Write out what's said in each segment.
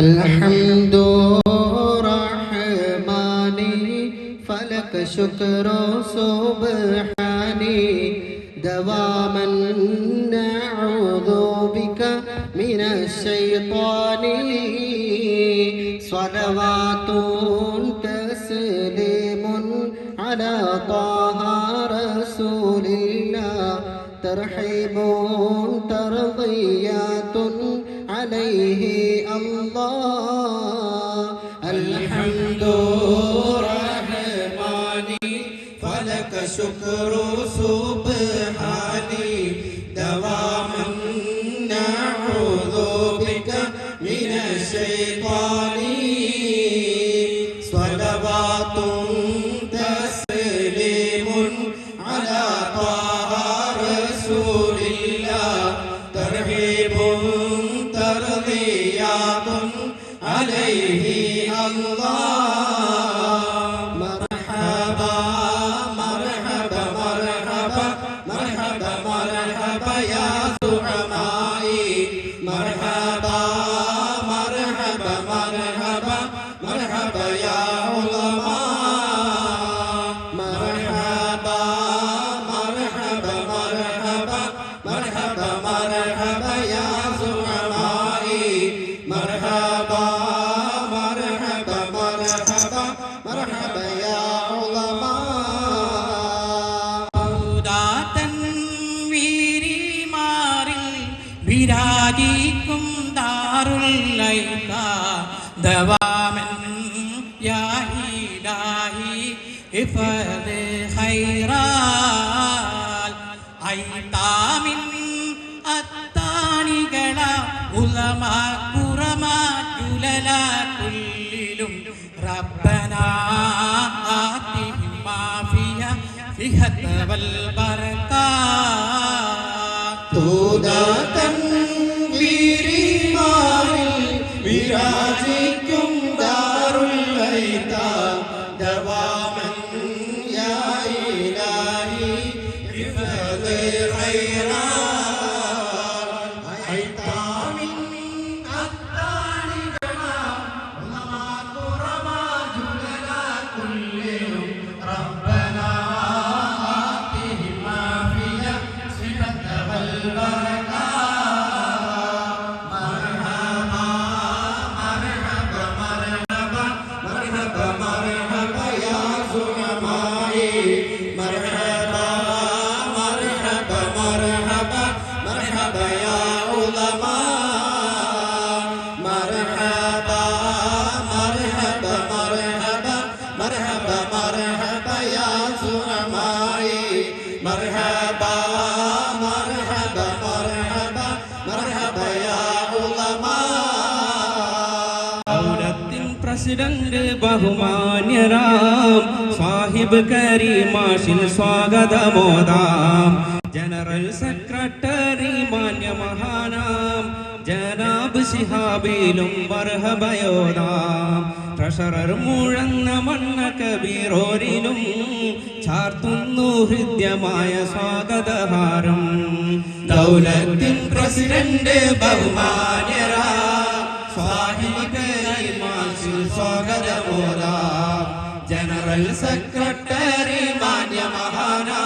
الحمد رحماني فلك شكر سبحاني. دواما نعوذ بك من الشيطان. صلوات تسليم على طه رسول الله. ترحيب ترضيات عليه الله. الحمد رحماني فلك شكر سبحاني. دواما نعوذ بك من الشيطان E aí. വിരാജിക്കും ദാറുല്ലൈക ദവാമൻ ഖൈറാൽ. ഐതാമിൻ അത്താണികള ഉലമ കുറമ ജുലല കുല്ലിലും. റബ്ബന ആതിഹിം ميراثكم دار الأيتام دواما يا إلهي بفضل الخيرات أيتام أبطال جماع علماء كرماء جلنا كلهم. ربنا آتهم في صفة والبراء പ്രസിഡന്റ് ബഹുമാന്യരാം. സാഹിബ് കരീമാഷിൽ സ്വാഗതമോദാം ജനറൽ സെക്രട്ടറി മാന്യ മഹാനാം ജനാബ് ശിഹാബിലും വർഹബയോദാം ട്രഷറർ മുഴങ്ങ മണ്ണ കബീറോരിലും ചാർത്തുന്നു ഹൃദ്യമായ സ്വാഗതഹാരം ദൗലത്തിൻ പ്രസിഡന്റ് ബഹുമാന്യരാ. ജനറൽ സെക്രട്ടറി മാന്യ മഹാനാ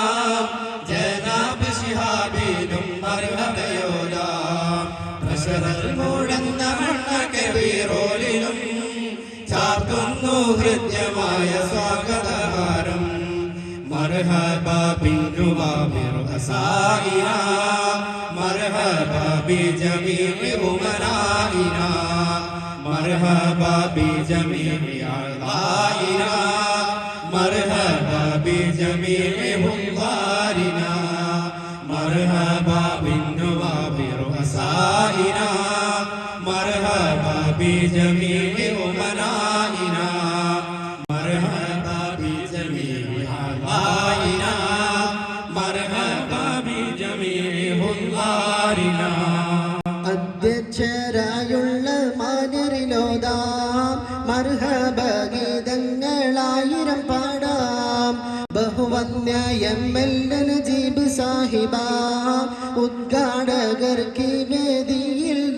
ഹൃദ്യമായ സ്വാഗതഹാരം. മർഹബ പിന്നുവാ സായിരാ مرحبا بجميع أمنائنا مرحبا بجميع أعضائنا مرحبا بجميع حضارنا مرحبا بالنوابر أسائنا مرحبا بجميع അധ്യക്ഷരായുള്ള മാനരിലോതാം മർഹബ പാടാം. ബഹുവന്യ എം എൽ നജീബ് സാഹിബ. ഉദ്ഘാടകർക്ക് വേദിയിൽ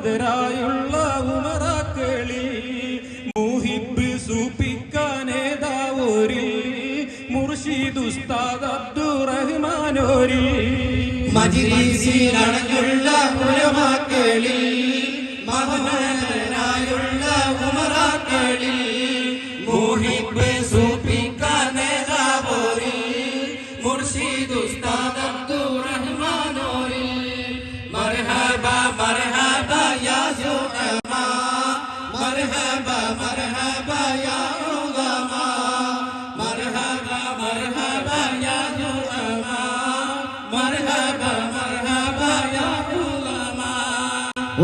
മാഹോന്നതരായുള്ള ഉമറാക്കളിൽ മുഹിബ് സൂപ്പിക്കാനേതാവോരിൽ മുർഷിദ് ഉസ്താദ് അബ്ദുറഹ്മാനോരിൽ മജിലിസിലണഞ്ഞുള്ള ഉലമാക്കളിൽ മഹനരായുള്ള ഉമറാക്കളിൽ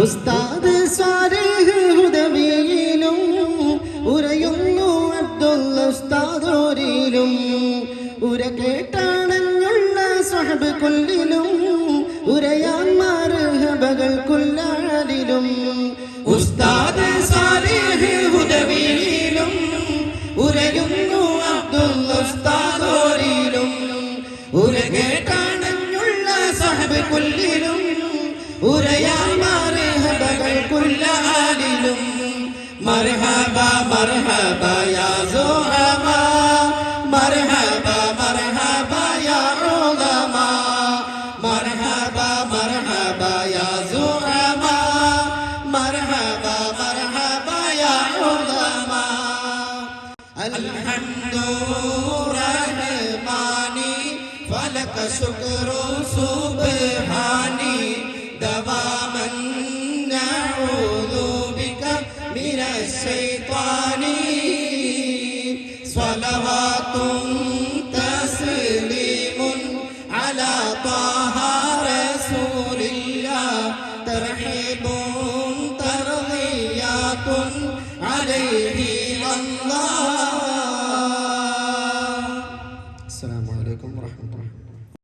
ഉസ്താദ് സ്വാലിഹ് ഹുദവിയിലും ഉരയുന്നു അബ്ദുള്ള ഉസ്താദോരിലും. ഉര കേട്ടാണഞ്ഞുള്ള സ്വഹബ് കൊല്ലിലും ഉരയാൻ മാർഹബകൾ കൊല്ലാടിലും. ഉസ്താദ് സാലിഹ് ഹുദവിയിലും ഉരയുന്നു അബ്ദുൽ ഉസ്താദോരിലും. ഉരകേട്ടാണഞ്ഞുള്ള സഹബ് കൊല്ലിലും ഉരയാൻ ملك كل عالل مرحبا مرحبا يا زهما. مرحبا مرحبا يا علما مرحبا مرحبا يا زهما. مرحبا مرحبا يا علما الحمد رحماني فلك شكر سوء bahar